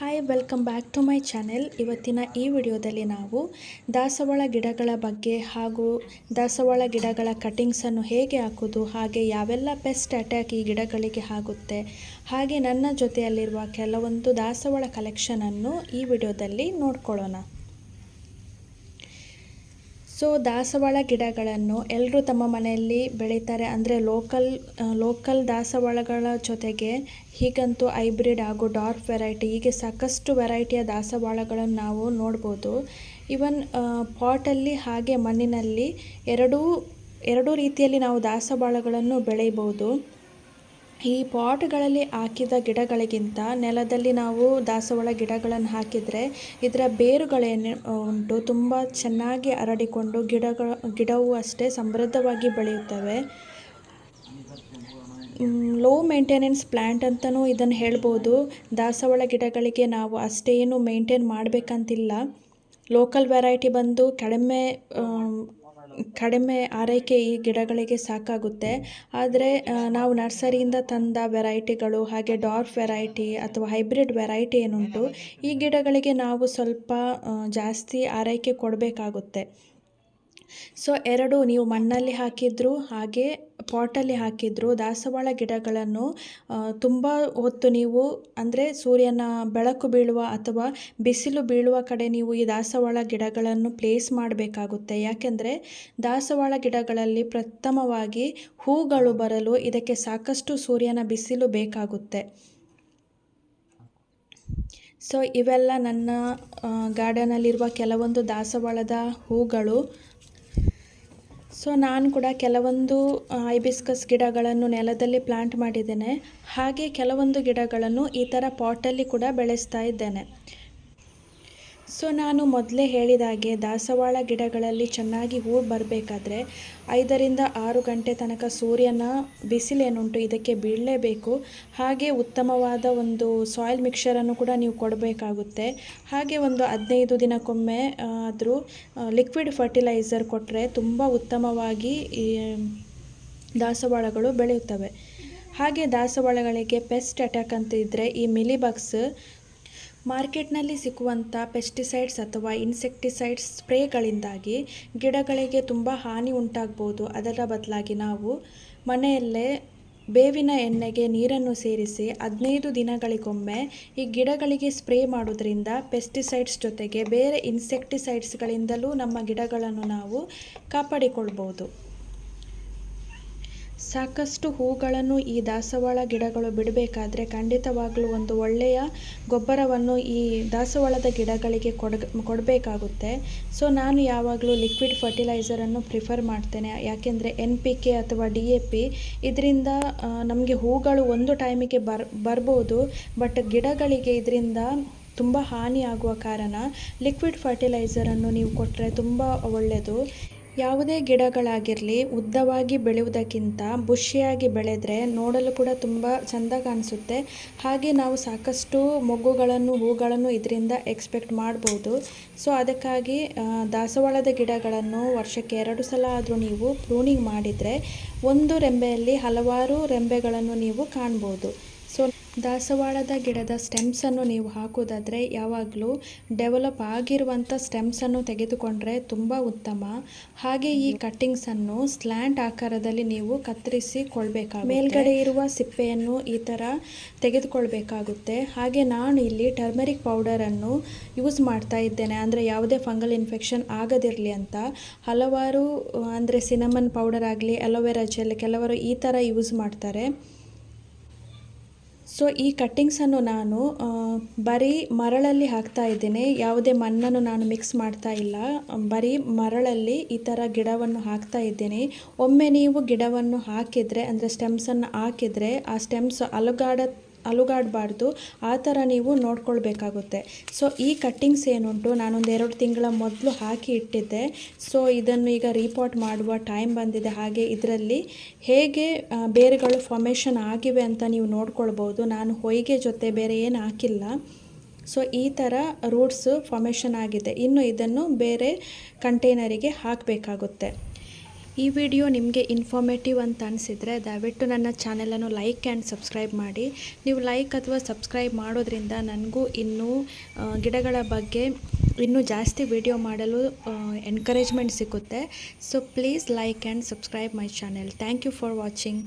Hi welcome back to my channel ಇವತ್ತಿನ ಈ ವಿಡಿಯೋದಲ್ಲಿ ನಾವು ದಾಸವಾಳ ಗಿಡಗಳ ಬಗ್ಗೆ ಹಾಗೂ ದಾಸವಾಳ ಗಿಡಗಳ ಕಟಿಂಗ್ಸನ್ನು ಹೇಗೆ ಹಾಕೋದು ಹಾಗೆ ಯಾವೆಲ್ಲ ಬೆಸ್ಟ್ ಅಟ್ಯಾಕ್ ಈ ಗಿಡಗಳಿಗೆ ಆಗುತ್ತೆ, ಹಾಗೆ ನನ್ನ ಜೊತೆಯಲ್ಲಿರುವ ಕೆಲವೊಂದು ದಾಸವಾಳ ಕಲೆಕ್ಷನನ್ನು ಈ ವಿಡಿಯೋದಲ್ಲಿ ನೋಡ್ಕೊಳ್ಳೋಣ. ಸೊ ದಾಸವಾಳ ಗಿಡಗಳನ್ನು ಎಲ್ಲರೂ ತಮ್ಮ ಮನೆಯಲ್ಲಿ ಬೆಳೀತಾರೆ. ಅಂದರೆ ಲೋಕಲ್ ಲೋಕಲ್ ದಾಸವಾಳಗಳ ಜೊತೆಗೆ ಹೀಗಂತೂ ಹೈಬ್ರಿಡ್ ಹಾಗೂ ಡಾರ್ಕ್ ವೆರೈಟಿ ಹೀಗೆ ಸಾಕಷ್ಟು ವೆರೈಟಿಯ ದಾಸವಾಳಗಳನ್ನು ನಾವು ನೋಡ್ಬೋದು. ಇವನ್ ಪಾಟಲ್ಲಿ ಹಾಗೆ ಮಣ್ಣಿನಲ್ಲಿ ಎರಡೂ ಎರಡೂ ರೀತಿಯಲ್ಲಿ ನಾವು ದಾಸವಾಳಗಳನ್ನು ಬೆಳೆಯಬಹುದು ಈ ಪಾಟ್ಗಳಲ್ಲಿ ಹಾಕಿದ ಗಿಡಗಳಿಗಿಂತ ನೆಲದಲ್ಲಿ ನಾವು ದಾಸವಾಳ ಗಿಡಗಳನ್ನು ಹಾಕಿದರೆ ಇದರ ಬೇರುಗಳೇನು ಉಂಟು. ತುಂಬ ಚೆನ್ನಾಗಿ ಹರಡಿಕೊಂಡು ಗಿಡಗಳ, ಗಿಡವು ಅಷ್ಟೇ ಸಮೃದ್ಧವಾಗಿ ಬೆಳೆಯುತ್ತವೆ. ಲೋ ಮೇಂಟೆನೆನ್ಸ್ ಪ್ಲ್ಯಾಂಟ್ ಅಂತಲೂ ಇದನ್ನು ಹೇಳ್ಬೋದು. ದಾಸವಾಳ ಗಿಡಗಳಿಗೆ ನಾವು ಅಷ್ಟೇನು ಮೇಂಟೈನ್ ಮಾಡಬೇಕಂತಿಲ್ಲ. ಲೋಕಲ್ ವೆರೈಟಿ ಬಂದು ಕಡಿಮೆ ಕಡಿಮೆ ಆರೈಕೆ ಈ ಗಿಡಗಳಿಗೆ ಸಾಕಾಗುತ್ತೆ. ಆದರೆ ನಾವು ನರ್ಸರಿಯಿಂದ ತಂದ ವೆರೈಟಿಗಳು ಹಾಗೆ ಡಾರ್ಫ್ ವೆರೈಟಿ ಅಥವಾ ಹೈಬ್ರಿಡ್ ವೆರೈಟಿ ಏನುಂಟು, ಈ ಗಿಡಗಳಿಗೆ ನಾವು ಸ್ವಲ್ಪ ಜಾಸ್ತಿ ಆರೈಕೆ ಕೊಡಬೇಕಾಗುತ್ತೆ. ಸೊ ಎರಡು ನೀವು ಮಣ್ಣಲ್ಲಿ ಹಾಕಿದ್ರು, ಹಾಗೆ ಪಾಟಲ್ಲಿ ಹಾಕಿದ್ರು, ದಾಸವಾಳ ಗಿಡಗಳನ್ನು ತುಂಬ ಹೊತ್ತು ನೀವು, ಅಂದರೆ ಸೂರ್ಯನ ಬೆಳಕು ಬೀಳುವ ಅಥವಾ ಬಿಸಿಲು ಬೀಳುವ ಕಡೆ ನೀವು ಈ ದಾಸವಾಳ ಗಿಡಗಳನ್ನು ಪ್ಲೇಸ್ ಮಾಡಬೇಕಾಗುತ್ತೆ. ಯಾಕೆಂದರೆ ದಾಸವಾಳ ಗಿಡಗಳಲ್ಲಿ ಪ್ರಥಮವಾಗಿ ಹೂಗಳು ಬರಲು ಇದಕ್ಕೆ ಸಾಕಷ್ಟು ಸೂರ್ಯನ ಬಿಸಿಲು ಬೇಕಾಗುತ್ತೆ. ಸೊ ಇವೆಲ್ಲ ನನ್ನ ಗಾರ್ಡನಲ್ಲಿರುವ ಕೆಲವೊಂದು ದಾಸವಾಳದ ಹೂಗಳು. ಸೊ ನಾನು ಕೂಡ ಕೆಲವೊಂದು ಐಬಿಸ್ಕಸ್ ಗಿಡಗಳನ್ನು ನೆಲದಲ್ಲಿ ಪ್ಲಾಂಟ್ ಮಾಡಿದ್ದೇನೆ. ಹಾಗೆ ಕೆಲವೊಂದು ಗಿಡಗಳನ್ನು ಈ ಥರ ಪಾಟಲ್ಲಿ ಕೂಡ ಬೆಳೆಸ್ತಾ ಇದ್ದೇನೆ. ಸೊ ನಾನು ಮೊದಲೇ ಹೇಳಿದ ಹಾಗೆ ದಾಸವಾಳ ಗಿಡಗಳಲ್ಲಿ ಚೆನ್ನಾಗಿ ಹೂ ಬರಬೇಕಾದ್ರೆ ಐದರಿಂದ ಆರು ಗಂಟೆ ತನಕ ಸೂರ್ಯನ ಬಿಸಿಲೇನುಂಟು, ಇದಕ್ಕೆ ಬೀಳಲೇಬೇಕು ಹಾಗೆ ಉತ್ತಮವಾದ ಒಂದು ಸಾಯಿಲ್ ಮಿಕ್ಸರನ್ನು ಕೂಡ ನೀವು ಕೊಡಬೇಕಾಗುತ್ತೆ. ಹಾಗೆ ಒಂದು ಹದಿನೈದು ದಿನಕ್ಕೊಮ್ಮೆ ಆದರೂ ಲಿಕ್ವಿಡ್ ಫರ್ಟಿಲೈಸರ್ ಕೊಟ್ಟರೆ ತುಂಬ ಉತ್ತಮವಾಗಿ ದಾಸವಾಳಗಳು ಬೆಳೆಯುತ್ತವೆ. ಹಾಗೆ ದಾಸವಾಳಗಳಿಗೆ ಪೆಸ್ಟ್ ಅಟ್ಯಾಕ್ ಅಂತ ಇದ್ದರೆ ಈ ಮಿಲಿಬಗ್ಸ್ ಮಾರ್ಕೆಟ್ನಲ್ಲಿ ಸಿಗುವಂಥ ಪೆಸ್ಟಿಸೈಡ್ಸ್ ಅಥವಾ ಇನ್ಸೆಕ್ಟಿಸೈಡ್ಸ್ ಸ್ಪ್ರೇಗಳಿಂದಾಗಿ ಗಿಡಗಳಿಗೆ ತುಂಬ ಹಾನಿ ಉಂಟಾಗ್ಬೋದು. ಅದರ ಬದಲಾಗಿ ನಾವು ಮನೆಯಲ್ಲೇ ಬೇವಿನ ಎಣ್ಣೆಗೆ ನೀರನ್ನು ಸೇರಿಸಿ ಹದಿನೈದು ದಿನಗಳಿಗೊಮ್ಮೆ ಈ ಗಿಡಗಳಿಗೆ ಸ್ಪ್ರೇ ಮಾಡೋದ್ರಿಂದ ಪೆಸ್ಟಿಸೈಡ್ಸ್ ಜೊತೆಗೆ ಬೇರೆ ಇನ್ಸೆಕ್ಟಿಸೈಡ್ಸ್ಗಳಿಂದಲೂ ನಮ್ಮ ಗಿಡಗಳನ್ನು ನಾವು ಕಾಪಾಡಿಕೊಳ್ಬೋದು. ಸಾಕಷ್ಟು ಹೂಗಳನ್ನು ಈ ದಾಸವಾಳ ಗಿಡಗಳು ಬಿಡಬೇಕಾದ್ರೆ ಖಂಡಿತವಾಗಲೂ ಒಂದು ಒಳ್ಳೆಯ ಗೊಬ್ಬರವನ್ನು ಈ ದಾಸವಾಳದ ಗಿಡಗಳಿಗೆ ಕೊಡ, ಕೊಡಬೇಕಾಗುತ್ತೆ. ಸೊ, ನಾನು ಯಾವಾಗಲೂ ಲಿಕ್ವಿಡ್ ಫರ್ಟಿಲೈಸರನ್ನು ಪ್ರಿಫರ್ ಮಾಡ್ತೇನೆ. ಯಾಕೆಂದರೆ ಎನ್ ಪಿ ಕೆ ಅಥವಾ ಡಿ ಎ ಪಿ ಇದರಿಂದ ನಮಗೆ ಹೂಗಳು ಒಂದು ಟೈಮಿಗೆ ಬರ್, ಬರ್ಬೋದು ಬಟ್ ಗಿಡಗಳಿಗೆ ಇದರಿಂದ ತುಂಬ ಹಾನಿಯಾಗುವ ಕಾರಣ ಲಿಕ್ವಿಡ್ ಫರ್ಟಿಲೈಸರನ್ನು ನೀವು ಕೊಟ್ಟರೆ ತುಂಬ ಒಳ್ಳೆಯದು ಯಾವುದೇ ಗಿಡಗಳಾಗಿರಲಿ, ಉದ್ದವಾಗಿ ಬೆಳೆಯುವುದಕ್ಕಿಂತ ಬುಷಿಯಾಗಿ ಬೆಳೆದರೆ ನೋಡಲು ಕೂಡ ತುಂಬ ಚೆಂದ ಕಾಣಿಸುತ್ತೆ. ಹಾಗೆ ನಾವು ಸಾಕಷ್ಟು ಮೊಗ್ಗುಗಳನ್ನು, ಹೂಗಳನ್ನು ಇದರಿಂದ ಎಕ್ಸ್ಪೆಕ್ಟ್ ಮಾಡ್ಬೋದು. ಸೊ, ಅದಕ್ಕಾಗಿ ದಾಸವಾಳದ ಗಿಡಗಳನ್ನು ವರ್ಷಕ್ಕೆ ಎರಡು ಸಲ ಆದರೂ ನೀವು ಪ್ರೂನಿಂಗ್ ಮಾಡಿದರೆ ಒಂದು ರೆಂಬೆಯಲ್ಲಿ ಹಲವಾರು ರೆಂಬೆಗಳನ್ನು ನೀವು ಕಾಣ್ಬೋದು. ಸೊ ದಾಸವಾಳದ ಗಿಡದ ಸ್ಟೆಮ್ಸನ್ನು ನೀವು ಹಾಕೋದಾದರೆ ಯಾವಾಗಲೂ ಡೆವಲಪ್ ಆಗಿರುವಂಥ ಸ್ಟೆಮ್ಸನ್ನು ತೆಗೆದುಕೊಂಡ್ರೆ ತುಂಬ ಉತ್ತಮ. ಹಾಗೆ ಈ ಕಟ್ಟಿಂಗ್ಸನ್ನು ಸ್ಲ್ಯಾಂಟ್ ಆಕಾರದಲ್ಲಿ ನೀವು ಕತ್ತರಿಸಿ ಮೇಲ್ಗಡೆ ಇರುವ ಸಿಪ್ಪೆಯನ್ನು ಈ ಥರ ತೆಗೆದುಕೊಳ್ಬೇಕಾಗುತ್ತೆ. ಹಾಗೆ ನಾನು ಇಲ್ಲಿ ಟರ್ಮರಿಕ್ ಪೌಡರನ್ನು ಯೂಸ್ ಮಾಡ್ತಾ ಇದ್ದೇನೆ. ಅಂದರೆ ಯಾವುದೇ ಫಂಗಲ್ ಇನ್ಫೆಕ್ಷನ್ ಆಗದಿರಲಿ ಅಂತ. ಹಲವಾರು, ಅಂದರೆ ಸಿನಮನ್ ಪೌಡರ್ ಆಗಲಿ ಅಲೋವೆರಾ ಜೆಲ್ ಕೆಲವರು ಈ ಥರ ಯೂಸ್ ಮಾಡ್ತಾರೆ. ಸೊ ಈ ಕಟ್ಟಿಂಗ್ಸನ್ನು ನಾನು ಬರೀ ಮರಳಲ್ಲಿ ಹಾಕ್ತಾ ಇದ್ದೇನೆ. ಯಾವುದೇ ಮಣ್ಣನ್ನು ನಾನು ಮಿಕ್ಸ್ ಮಾಡ್ತಾ ಇಲ್ಲ. ಬರೀ ಮರಳಲ್ಲಿ ಈ ಥರ ಗಿಡವನ್ನು ಹಾಕ್ತಾ ಇದ್ದೇನೆ. ಒಮ್ಮೆ ನೀವು ಗಿಡವನ್ನು ಹಾಕಿದರೆ, ಅಂದರೆ ಸ್ಟೆಮ್ಸನ್ನು ಹಾಕಿದರೆ, ಆ ಸ್ಟೆಮ್ಸ್ ಅಲುಗಾಡ ಅಲುಗಾಡಬಾರ್ದು. ಆ ಥರ ನೀವು ನೋಡ್ಕೊಳ್ಬೇಕಾಗುತ್ತೆ. ಸೊ ಈ ಕಟ್ಟಿಂಗ್ಸ್ ಏನುಂಟು, ನಾನೊಂದು ಎರಡು ತಿಂಗಳ ಮೊದಲು ಹಾಕಿ ಇಟ್ಟಿದ್ದೆ. ಸೊ ಇದನ್ನು ಈಗ ರೀಪಾಟ್ ಮಾಡುವ ಟೈಮ್ ಬಂದಿದೆ. ಹಾಗೆ ಇದರಲ್ಲಿ ಹೇಗೆ ಬೇರೆಗಳು ಫಾರ್ಮೇಷನ್ ಆಗಿವೆ ಅಂತ ನೀವು ನೋಡ್ಕೊಳ್ಬೋದು. ನಾನು ಹೊಯ್ಗೆ ಜೊತೆ ಬೇರೆ ಏನು ಹಾಕಿಲ್ಲ. ಸೊ ಈ ಥರ ರೂಟ್ಸು ಫಾರ್ಮೇಷನ್ ಆಗಿದೆ. ಇನ್ನು ಇದನ್ನು ಬೇರೆ ಕಂಟೈನರಿಗೆ ಹಾಕಬೇಕಾಗುತ್ತೆ. ಈ ವಿಡಿಯೋ ನಿಮಗೆ ಇನ್ಫಾರ್ಮೇಟಿವ್ ಅಂತ ಅನಿಸಿದರೆ ದಯವಿಟ್ಟು ನನ್ನ ಚಾನೆಲನ್ನು ಲೈಕ್ ಆ್ಯಂಡ್ ಸಬ್ಸ್ಕ್ರೈಬ್ ಮಾಡಿ. ನೀವು ಲೈಕ್ ಅಥವಾ ಸಬ್ಸ್ಕ್ರೈಬ್ ಮಾಡೋದ್ರಿಂದ ನನಗೂ ಇನ್ನೂ ಗಿಡಗಳ ಬಗ್ಗೆ ಇನ್ನೂ ಜಾಸ್ತಿ ವಿಡಿಯೋ ಮಾಡಲು ಎನ್ಕರೇಜ್ಮೆಂಟ್ ಸಿಗುತ್ತೆ. So please like and subscribe my channel thank you for watching